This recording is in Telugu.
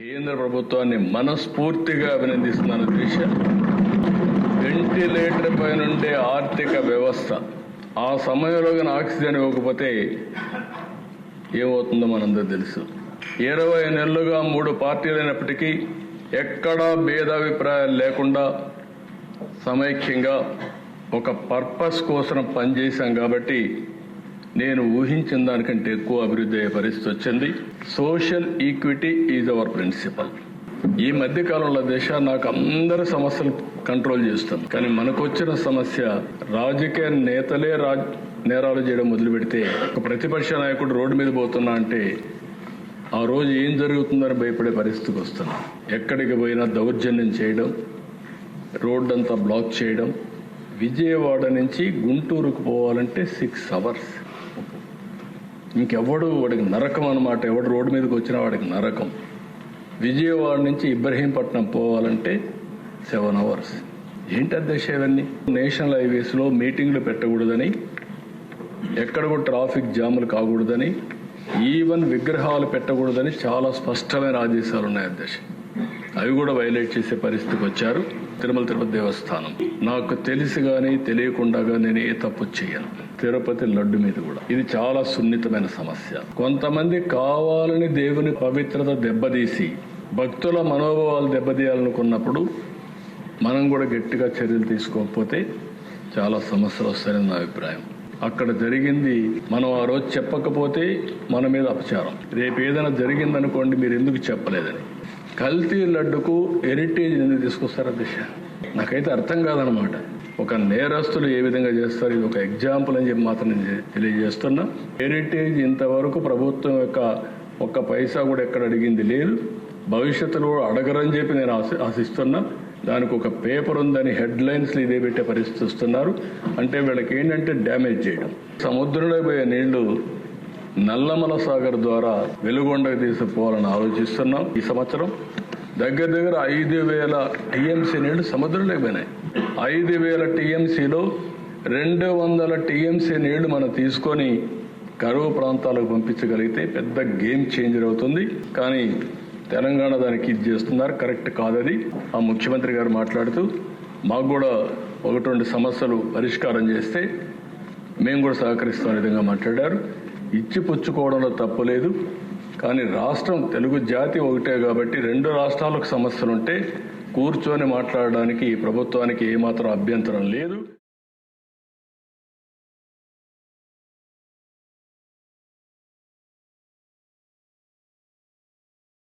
కేంద్ర ప్రభుత్వాన్ని మనస్ఫూర్తిగా అభినందిస్తున్నాను దేశ వెంటిలేటర్ పై నుండే ఆర్థిక వ్యవస్థ. ఆ సమయంలో కానీ ఆక్సిజన్ ఇవ్వకపోతే ఏమవుతుందో మనందరూ తెలుసు. ఇరవై నెలలుగా మూడు పార్టీలైనప్పటికీ ఎక్కడా భేదాభిప్రాయాలు లేకుండా సమైక్యంగా ఒక పర్పస్ కోసం పనిచేశాం కాబట్టి నేను ఊహించిన దానికంటే ఎక్కువ అభివృద్ధి అయ్యే పరిస్థితి వచ్చింది. Social equity is our principle ఈ మధ్య కాలంలో దేశ నాకు అందరి సమస్యలు కంట్రోల్ చేస్తుంది. కానీ మనకు వచ్చిన సమస్య రాజకీయ నేతలే రాజ్ నేరాలు చేయడం మొదలు పెడితే ఒక ప్రతిపక్ష నాయకుడు రోడ్డు మీద పోతున్నా అంటే ఆ రోజు ఏం జరుగుతుందని భయపడే పరిస్థితికి వస్తున్నాం. ఎక్కడికి పోయినా దౌర్జన్యం చేయడం రోడ్డు అంతా బ్లాక్ చేయడం విజయవాడ నుంచి గుంటూరుకు పోవాలంటే సిక్స్ అవర్స్ ఇంకెవడు వాడికి నరకం అన్నమాట. ఎవడు రోడ్డు మీదకి వచ్చినా వాడికి నరకం. విజయవాడ నుంచి ఇబ్రహీంపట్నం పోవాలంటే సెవెన్ అవర్స్ ఏంటి అధ్యక్ష ఇవన్నీ? నేషనల్ హైవేస్లో మీటింగ్లు పెట్టకూడదని ఎక్కడ కూడా ట్రాఫిక్ జాములు కాకూడదని ఈవెన్ విగ్రహాలు పెట్టకూడదని చాలా స్పష్టమైన ఆదేశాలు ఉన్నాయి అధ్యక్ష. అవి కూడా వైలేట్ చేసే పరిస్థితికి వచ్చారు. తిరుమల తిరుపతి దేవస్థానం. నాకు తెలిసి గాని తెలియకుండా నేను ఏ తప్పు చేయను. తిరుపతి లడ్డు మీద కూడా. ఇది చాలా సున్నితమైన సమస్య. కొంతమంది కావాలని దేవుని పవిత్రత దెబ్బతీసి భక్తుల మనోభావాలు దెబ్బతీయాలనుకున్నప్పుడు మనం కూడా గట్టిగా చర్యలు తీసుకోకపోతే చాలా సమస్యలు వస్తాయని నా అభిప్రాయం. అక్కడ జరిగింది మనం ఆ రోజు చెప్పకపోతే మన మీద అపచారం. రేపు ఏదైనా జరిగిందనుకోండి మీరు ఎందుకు చెప్పలేదని. కల్తీ లడ్డుకు హెరిటేజ్ ఎందుకు తీసుకొస్తారు దిశ? నాకైతే అర్థం కాదనమాట ఒక నేరస్తులు ఏ విధంగా చేస్తారు? ఇది ఒక ఎగ్జాంపుల్ అని చెప్పి మాత్రం నేను తెలియజేస్తున్నా. హెరిటేజ్ ఇంతవరకు ప్రభుత్వం యొక్క ఒక్క పైసా కూడా ఎక్కడ అడిగింది లేదు. భవిష్యత్తులో అడగరని చెప్పి నేను ఆశి ఆశిస్తున్నా. దానికి ఒక పేపర్ ఉందని హెడ్ లైన్స్ ఇదే పెట్టే పరిస్థితి వస్తున్నారు. అంటే వీళ్ళకి ఏంటంటే డ్యామేజ్ చేయడం. సముద్రంలో పోయే నీళ్ళు నల్లమల సాగర్ ద్వారా వెలుగొండకు తీసుకుపోవాలని ఆలోచిస్తున్నాం. ఈ సంవత్సరం దగ్గర దగ్గర ఐదు వేల టీఎంసీ నీళ్ళు సముద్రంలోకి పోయినాయి. ఐదు వేల టీఎంసీలో రెండు వందల టీఎంసీ నీళ్ళు మనం తీసుకొని కరువు ప్రాంతాలకు పంపించగలిగితే పెద్ద గేమ్ చేంజర్ అవుతుంది. కానీ తెలంగాణ దానికి ఇది చేస్తున్నారు. కరెక్ట్ కాదది. ఆ ముఖ్యమంత్రి గారు మాట్లాడుతూ మాకు కూడా ఒకటి రెండు సమస్యలు పరిష్కారం చేస్తే మేము కూడా సహకరిస్తాం విధంగా మాట్లాడారు. ఇచ్చి పుచ్చుకోవడంలో తప్పులేదు. కానీ రాష్ట్రం తెలుగు జాతి ఒకటే కాబట్టి రెండు రాష్ట్రాలకు సమస్యలుంటే కూర్చొని మాట్లాడడానికి ఈ ప్రభుత్వానికి ఏమాత్రం అభ్యంతరం లేదు.